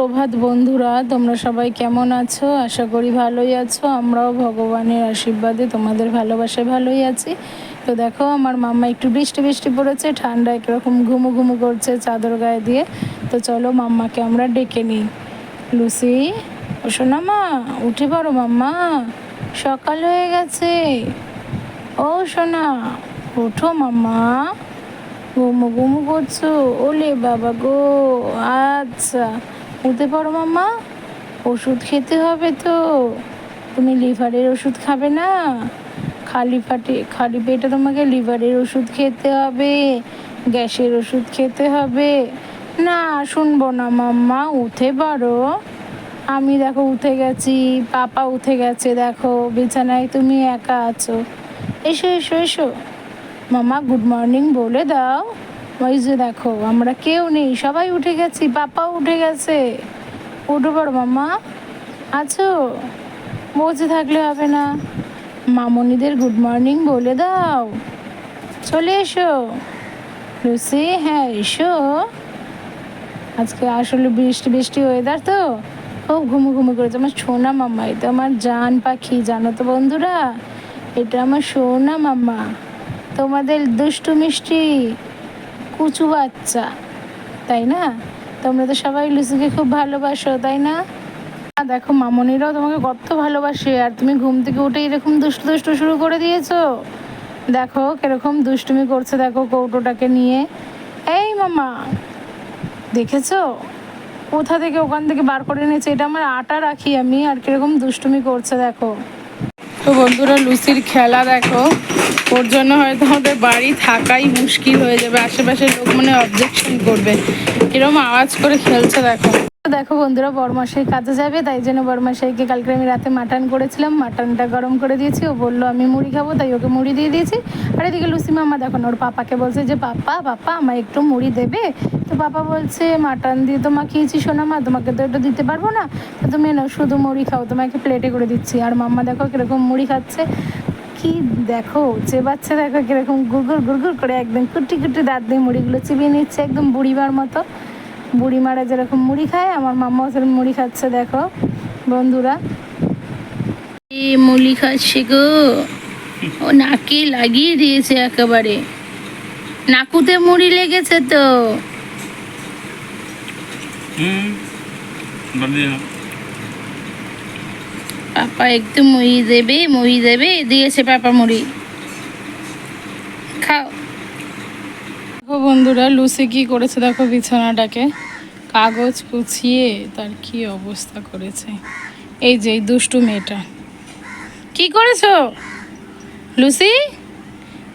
সুপ্রভাত বন্ধুরা, তোমরা সবাই কেমন আছো? আশা করি ভালোই আছো। আমরাও ভগবানের আশীর্বাদে তোমাদের ভালোবাসায় ভালোই আছি। তো দেখো, আমার মাম্মা একটু বৃষ্টি বৃষ্টি পড়েছে, ঠান্ডা একরকম ঘুমু ঘুমু করছে চাদর গায়ে দিয়ে। তো চলো মাম্মাকে আমরা ডেকে নিই। লুসি, ও শোনা মা, উঠে পড়ো মাম্মা। সকাল হয়ে গেছে। ও সোনা, ওঠো মাম্মা। ঘুমু ঘুমু করছ। ওলে বাবা গো আচ্ছা। উঠতে পারো মাম্মা, ওষুধ খেতে হবে তো। তুমি লিভারের ওষুধ খাবে না? খালি ফাটে খালি পেটে তোমাকে লিভারের ওষুধ খেতে হবে, গ্যাসের ওষুধ খেতে হবে। না, শুনব না মাম্মা, উঠে পারো আমি দেখো উঠে গেছি, পাপা উঠে গেছে, দেখো, বিছানায় তুমি একা আছো। এসো এসো এসো। মামা গুড মর্নিং বলে দাও। ওই যে দেখো, আমরা কেউ নেই, সবাই উঠে গেছি পাপাও উঠে গেছে। উঠে পড়ো মামা আছো? বসে থাকলে হবে না। মামনিদের গুড মর্নিং বলে দাও। চলে এসো। লুসি হ্যাঁ এসো। আজকে আসলে বৃষ্টি বৃষ্টি ওয়েদার তো। খুব ঘুমু ঘুমু করেছে। আমার সোনা মাম্মা, এটা আমার জান পাখি, জানো তো বন্ধুরা? এটা আমার সোনা মাম্মা। তোমাদের দুষ্টু মিষ্টি। কুচু বাচ্চা, তাই না? তোমরা তো সবাই লুসিকে খুব ভালোবাসো, তাই না? দেখো, মামনিরাও তোমাকে কত ভালোবাসে, আর তুমি ঘুম থেকে উঠে এরকম দুষ্টু দুষ্টু শুরু করে দিয়েছ। দেখো, কীরকম দুষ্টুমি করছে, দেখো কৌটোটাকে নিয়ে। এই মামা, দেখেছ? কোথা থেকে ওখান থেকে বার করে এনেছে? এটা আমার আটা রাখি আমি, আর কীরকম দুষ্টুমি করছে, দেখো। তো বন্ধুরা, লুসির খেলা দেখো। ওর জন্য হয়তো আমাদের বাড়ি থাকাই মুশকিল হয়ে যাবে, আশেপাশের লোক মানে অবজেকশন করবে। এরকম আওয়াজ করে খেলছে দেখো। দেখো বন্ধুরা বরমাসাই কাজে যাবে, তাই জন্য বরমাসাইকে কালকে আমি রাতে মাটন করেছিলাম। মাটনটা গরম করে দিয়েছি, ও বলল, আমি মুড়ি খাব, তাই ওকে মুড়ি দিয়ে দিয়েছি। আর এদিকে লুসি মামা দেখো, ওর পাপাকে বলছে যে, পাপা পাপা, আমায় একটু মুড়ি দেবে? তো পাপা বলছে, মাটন দিয়ে তো মাখিয়েছি শোনা মা, তোমাকে তো একটু দিতে পারব না। তো তুমি নাও শুধু মুড়ি খাও তোমাকে প্লেটে করে দিচ্ছি। আর মাম্মা দেখো কীরকম মুড়ি খাচ্ছে। কি দেখো, যে বাচ্চা দেখো কীরকম গুড়গুড় গুড়গুড় করে একদম কুটি কুটি দাঁত দিয়ে মুড়িগুলো চিবিয়ে নিচ্ছে, একদম বুড়িমার মতো। বুড়িমারা যেরকম মুড়ি খায়, আমার মাম্মাও সেরকম মুড়ি খাচ্ছে, দেখো বন্ধুরা। মুড়ি খাচ্ছে গো? ও নাকে লাগিয়ে দিয়েছে একেবারে। নাকুতে মুড়ি লেগেছে তো। হুম পাপা একটু মুড়ি দেবে মুড়ি দেবে, দিয়েছে পাপা মুড়ি। খাও। দেখো বন্ধুরা, লুসি কি করেছে দেখো বিছানাটাকে। কাগজ কুচিয়ে তার কি অবস্থা করেছে। এই যে, এই দুষ্টু মেয়েটা। কি করেছ? লুসি?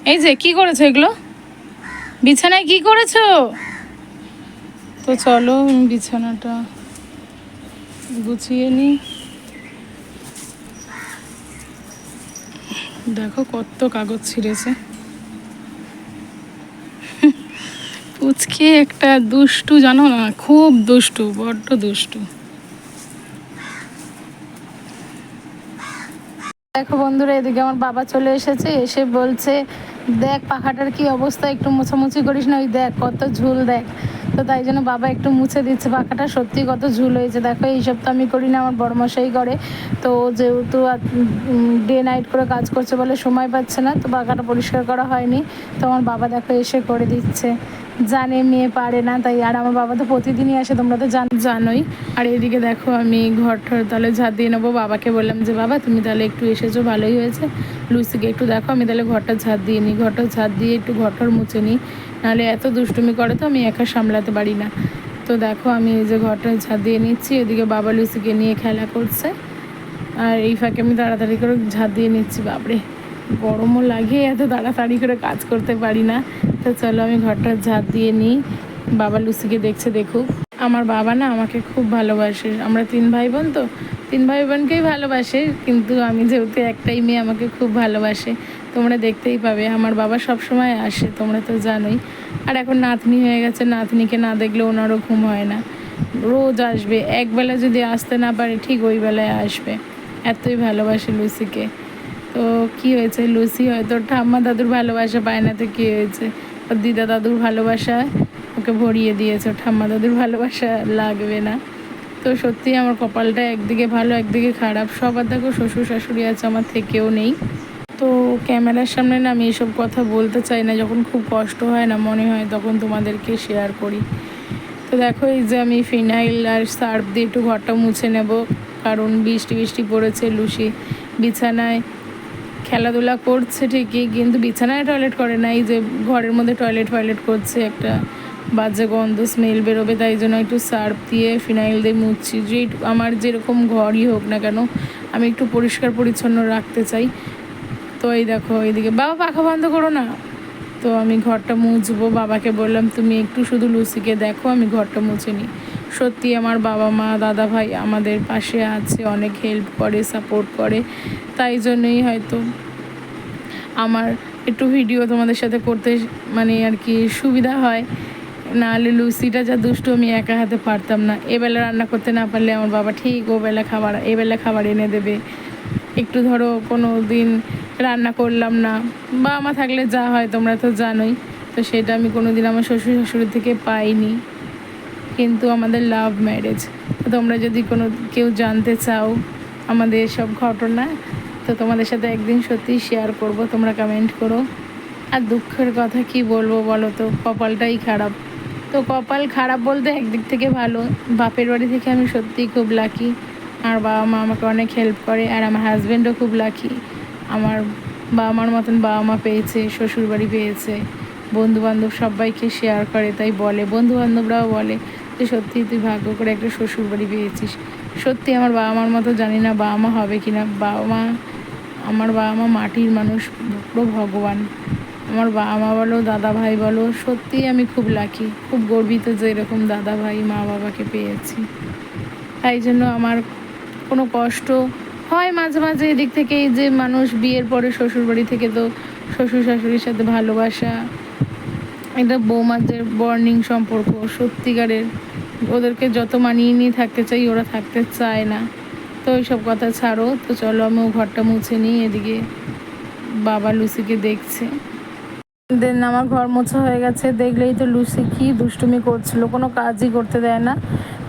এই যে, কি করেছ এগুলো? বিছানায় কি করেছ? তো চলো বিছানাটা গুছিয়ে নিই। দেখো কত কাগজ ছিঁড়েছে। পুচকে একটা দুষ্টু, জানো না? খুব দুষ্টু, বড্ড দুষ্টু। দেখো বন্ধুরা, এদিকে আমার বাবা চলে এসেছে, এসে বলছে, দেখ পাখাটার কি অবস্থা? একটু মোছামুছি করিস না? ওই দেখ, কত ঝুল দেখ। তো তাই জন্য বাবা একটু মুছে দিচ্ছে, পাখাটা সত্যি কত ঝুল হয়েছে। দেখো, এইসব তো আমি করি না, আমার বড়মশাই করে। তো যেহেতু ডে নাইট করে কাজ করছে বলে সময় পাচ্ছে না, তো পাখাটা পরিষ্কার করা হয়নি। তো আমার বাবা দেখো এসে করে দিচ্ছে। জানে, মেয়ে পারে না, তাই আর আমার বাবা তো প্রতিদিনই আসে, তোমরা তো জান, জানোই। আর এদিকে দেখো, আমি ঘর ঠর তাহলে ঝাঁট দিয়ে নেব। বাবাকে বললাম যে, বাবা, তুমি তাহলে একটু এসেছ, ভালোই হয়েছে। লুসিকে একটু দেখো, আমি তাহলে ঘরটা ঝাঁট দিয়ে নিই। ঘরটা ঝাঁট দিয়ে একটু ঘরটার মুছে নিই। নাহলে এত দুষ্টুমি করে তো আমি একা সামলাতে পারি না। তো দেখো, আমি এই যে ঘরটা ঝাঁট দিয়ে নিচ্ছি, এদিকে বাবা লুসিকে নিয়ে খেলা করছে। আর এই ফাঁকে আমি তাড়াতাড়ি করে ঝাঁট দিয়ে নিচ্ছি, বাপরে। গরমও লাগে, এত তাড়াতাড়ি করে কাজ করতে পারি না। তো চলো আমি ঘরটা ঝাঁট দিয়ে নিই। বাবা লুসিকে দেখছে, দেখুক। আমার বাবা না আমাকে খুব ভালোবাসে। আমরা তিন ভাই বোন তো, তিন ভাই বোনকেই ভালোবাসে। কিন্তু আমি যেহেতু একটাই মেয়ে, আমাকে খুব ভালোবাসে। তোমরা দেখতেই পাবে, আমার বাবা সব সময় আসে, তোমরা তো জানোই। আর এখন নাতনি হয়ে গেছে, নাতনিকে না দেখলে ওনারও ঘুম হয় না। রোজ আসবে। একবেলা যদি আসতে না পারে, ঠিক ওই বেলায় আসবে। এতই ভালোবাসে লুসিকে। তো কি হয়েছে? লুসি হয়তো ঠাম্মা দাদুর ভালোবাসা পায় না তো কী হয়েছে? ওর দিদা দাদুর ভালোবাসা ওকে ভরিয়ে দিয়েছে। ঠাম্মা দাদুর ভালোবাসা লাগবে না। তো সত্যি আমার কপালটা একদিকে ভালো, একদিকে খারাপ। সবার দেখো শ্বশুর শাশুড়ি আছে, আমার থেকেও নেই। তো ক্যামেরার সামনে না আমি এসব কথা বলতে চাই না। যখন খুব কষ্ট হয় না, মনে হয় তখন তোমাদেরকে শেয়ার করি। তো দেখো এই যে আমি ফিনাইল আর সার্ফ দিয়ে একটু ঘরটা মুছে নেব। কারণ বৃষ্টি বৃষ্টি পড়েছে, লুসি বিছানায় খেলাধুলা করছে ঠিকই, কিন্তু বিছানায় টয়লেট করে না এই যে ঘরের মধ্যে টয়লেট ফয়লেট করছে, একটা বাজে গন্ধ স্মেল বেরোবে, তাই জন্য একটু সার্ফ দিয়ে, ফিনাইল দিয়ে মুছছি যে আমার যেরকম ঘরই হোক না কেন, আমি একটু পরিষ্কার পরিচ্ছন্ন রাখতে চাই। তো এই দেখো, এইদিকে, বাবা পাখা বন্ধ করো না। তো আমি ঘরটা মুছবো, বাবাকে বললাম, তুমি একটু শুধু লুসিকে দেখো, আমি ঘরটা মুছে নিই। সত্যি আমার বাবা মা, দাদা ভাই আমাদের পাশে আছে, অনেক হেল্প করে সাপোর্ট করে। তাই জন্যই হয়তো আমার একটু ভিডিও তোমাদের সাথে করতে মানে আর কি সুবিধা হয়। নাহলে লুচিটা যা দুষ্টু, আমি একা হাতে পারতাম না। এবেলা রান্না করতে না পারলে আমার বাবা ঠিক ও বেলা খাবার এবেলা খাবার এনে দেবে। একটু ধরো কোনো দিন রান্না করলাম না। বা মা থাকলে যা হয়, তোমরা তো জানোই। তো সেটা আমি কোনো দিন আমার শ্বশুর শাশুড়ি থেকে পাইনি। কিন্তু আমাদের লাভ ম্যারেজ তোমরা যদি কোনো কেউ জানতে চাও আমাদের সব ঘটনা তো তোমাদের সাথে একদিন সত্যি শেয়ার করব, তোমরা কমেন্ট করো। আর দুঃখের কথা কি বলব বলো তো? কপালটাই খারাপ। তো কপাল খারাপ বলতে একদিক থেকে ভালো, বাপের বাড়ি থেকে আমি সত্যিই খুব লাকি আর বাবা মা আমাকে অনেক হেল্প করে, আর আমার হাজব্যান্ডও খুব লাকি আমার বাবা মার মতন বাবা মা পেয়েছে, শ্বশুর বাড়ি পেয়েছে। বন্ধু বান্ধব সবাইকে শেয়ার করে, তাই বলে। বন্ধু বান্ধবরাও বলে যে সত্যি তুই ভাগ্য করে একটা শ্বশুর বাড়ি পেয়েছিস। সত্যি আমার বাবা মার মতো জানি না বাবা মা হবে কি না বাবা মা আমার বাবা মা মাটির মানুষ, পুরো ভগবান। আমার বাবা মা বলো, দাদা ভাই বলো, সত্যিই আমি খুব লাকি খুব গর্বিত যে এরকম দাদা ভাই, মা বাবাকে পেয়েছি। তাই জন্য আমার কোনো কষ্ট হয় মাঝে মাঝে এদিক থেকে যে মানুষ বিয়ের পরে শ্বশুরবাড়ি থেকে তো শ্বশুর শাশুড়ির সাথে ভালোবাসা, এটা বৌমাদের বর্নিং সম্পর্ক, সত্যিকারের। ওদেরকে যত মানিয়ে নিয়ে থাকতে চাই, ওরা থাকতে চায় না। তো সব কথা ছাড়ো। তো চলো আমিও ঘরটা মুছে নিই, এদিকে বাবা লুসিকে দেখছে। দেন আমার ঘর মোছা হয়ে গেছে, দেখলেই তো লুসি কি দুষ্টুমি করছিল, কোনো কাজই করতে দেয় না।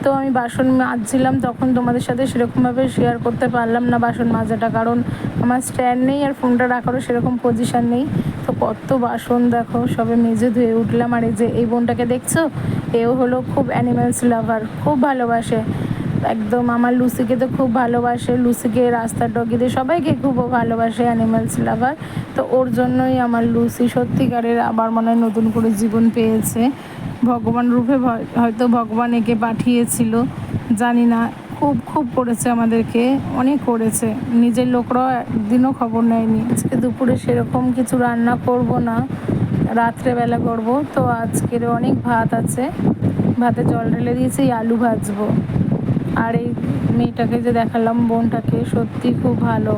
তো আমি বাসন মাজছিলাম, তখন তোমাদের সাথে সেরকমভাবে শেয়ার করতে পারলাম না বাসন মাজাটা, কারণ আমার স্ট্যান্ড নেই আর ফোনটা রাখারও সেরকম পজিশান নেই। তো কত বাসন দেখো, সবে মেজে ধুয়ে উঠলাম। আর এই যে এই বোনটাকে দেখছ? এও হলো খুব অ্যানিমেলস লাভার খুব ভালোবাসে। একদম, আমার লুসিকে তো খুব ভালোবাসে, লুসিকে, রাস্তার ডগিদের সবাইকে খুব ভালোবাসে অ্যানিমালস লাভার তো ওর জন্যই আমার লুসি সত্যিকারের আবার মনে হয় নতুন করে জীবন পেয়েছে। ভগবান রূপে হয়তো ভগবান একে পাঠিয়েছিল, জানি না। খুব খুব করেছে আমাদেরকে, অনেক করেছে। নিজের লোকরাও একদিনও খবর নেয়নি। আজকে দুপুরে সেরকম কিছু রান্না করব না, রাত্রেবেলা করব। তো আজকের অনেক ভাত আছে। ভাতে জল ঢেলে দিয়েছি, আলু ভাজবো। আর এই মেয়েটাকে যে দেখালাম, বোনটাকে সত্যি খুব ভালো।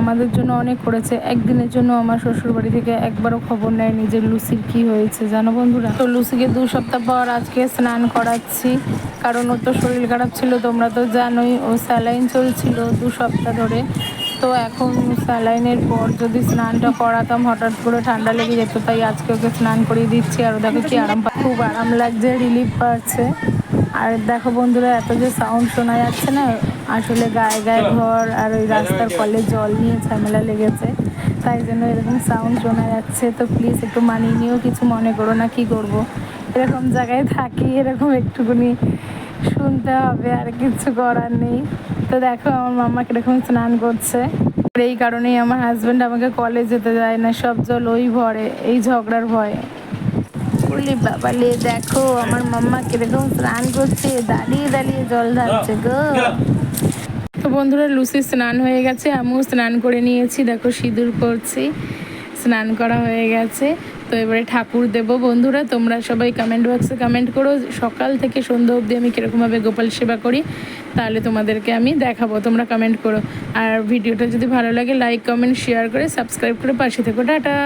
আমাদের জন্য অনেক করেছে। একদিনের জন্য আমার শ্বশুর বাড়ি থেকে একবারও খবর নেয়নি যে লুসির কি হয়েছে। জানো বন্ধুরা? তো লুসিকে দু সপ্তাহ পর আজকে স্নান করাচ্ছি। কারণ ওর তো শরীর খারাপ ছিল, তোমরা তো জানোই। ও স্যালাইন চলছিল দু সপ্তাহ ধরে। তো এখন স্যালাইনের পর যদি স্নানটা করাতাম, হঠাৎ করে ঠান্ডা লেগে যেত। তাই আজকে ওকে স্নান করিয়ে দিচ্ছি আর ও দেখো কি আরাম খুব আরাম লাগছে, রিলিফ পাচ্ছে। আর দেখো বন্ধুরা, এত যে সাউন্ড শোনা যাচ্ছে না, আসলে গায়ে গায়ে ঘর আর ওই রাস্তার কলে জল নিয়ে ঝামেলা লেগেছে, তাই জন্য এরকম সাউন্ড শোনা যাচ্ছে। তো প্লিজ একটু মানিয়ে নিয়েও কিছু মনে করো না, কি করব। এরকম জায়গায় থাকি, এরকম একটুখানি শুনতে হবে, আর কিছু করার নেই। তো দেখো, আমার মাম্মা কীরকম স্নান করছে। এই কারণেই আমার হাজব্যান্ড আমাকে কলে যেতে দেয় না, সব জল ওই ভরে, এই ঝগড়ার ভয়ে। বলি বাবালে দেখো আমার মাম্মা কীরকম স্নান করছে দাঁড়িয়ে দাঁড়িয়ে জল ঢালছে গো। তো বন্ধুরা লুসি স্নান হয়ে গেছে আমিও স্নান করে নিয়েছি দেখো সিঁদুর করছি স্নান করা হয়ে গেছে। তো এবারে ঠাকুর দেব। বন্ধুরা তোমরা সবাই কমেন্ট বক্সে কমেন্ট করো সকাল থেকে সন্ধ্যা অবধি আমি কীরকমভাবে গোপাল সেবা করি তাহলে তোমাদেরকে আমি দেখাবো তোমরা কমেন্ট করো। আর ভিডিওটা যদি ভালো লাগে লাইক কমেন্ট শেয়ার করে সাবস্ক্রাইব করে পাশে থেকো। টাটা!